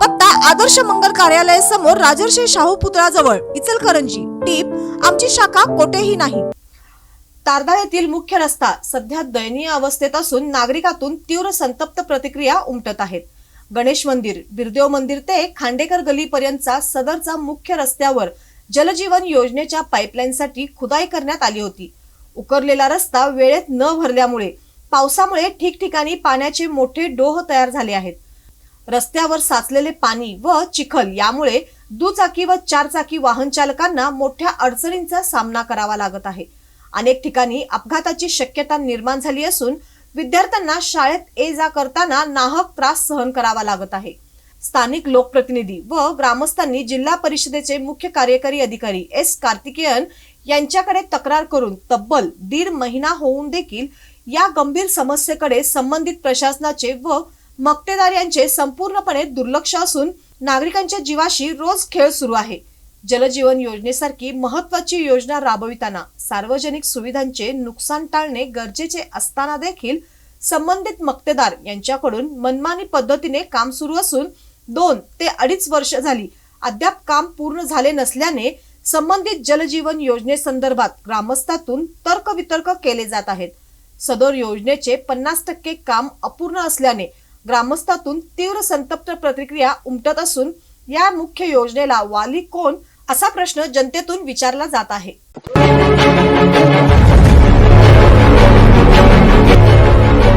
पत्ता आदर्श मंगल कार्यालय समोर राजर्षी शाहू पुतळाजवळ इचलकरंजी. टीप आमची शाखा कोठेही नाही. तारदाळ येथील मुख्य रस्ता सध्या दयनीय अवस्थेत असून नागरिकातून तीव्र संतप्त प्रतिक्रिया उमटत आहेत. गणेश मंदिर बिरदेव मंदिर ते खांडेकर गलीपर्यंतचा सदरचा मुख्य रस्त्यावर जलजीवन योजनेच्या पाईपलाईनसाठी खुदाई करण्यात आली होती. उकरलेला रस्ता वेळेत न भरल्यामुळे पावसामुळे ठिकठिकाणी पाण्याचे मोठे डोह तयार झाले आहेत. रस्त्यावर साचलेले पाणी व चिखल यामुळे दुचाकी व चारचाकी वाहन चालकांना मोठ्या अडचणींचा सामना करावा लागत आहे. अनेक ठिकाणी अपघाताची शक्यता निर्माण झाली असून विद्यार्थ्यांना शाळेत ये जा करताना नाहक त्रास सहन करावा लागत आहे. स्थानिक लोकप्रतिनिधी व ग्रामस्थांनी जिल्हा परिषदेचे मुख्य कार्यकारी अधिकारी एस कार्तिकेयन यांच्याकडे तक्रार करून तब्बल दीड महिना होऊन देखील या गंभीर समस्येकडे संबंधित प्रशासनाचे व मक्तेदार यांचे संपूर्णपणे दुर्लक्ष असून नागरिकांच्या जीवाशी रोज खेळ सुरू आहे. जलजीवन योजनेसारखी महत्वाची योजना राबविताना सार्वजनिक सुविधांचे नुकसान टाळणे गरजेचे असताना देखील संबंधित मक्तेदार यांच्याकडून मनमानी पद्धतीने काम सुरू असून दोन ते अडीच वर्ष झाली अद्याप काम पूर्ण झाले नसल्याने संबंधित जलजीवन योजनेसंदर्भात ग्रामस्थातून तर्कवितर्क केले जात आहेत. सदर योजनेचे पन्नास टक्के काम अपूर्ण असल्याने ग्रामस्थातून तीव्र संतप्त प्रतिक्रिया उमटत असून या मुख्य योजनेला वाली कोण असा प्रश्न जनतेतून विचारला जात आहे.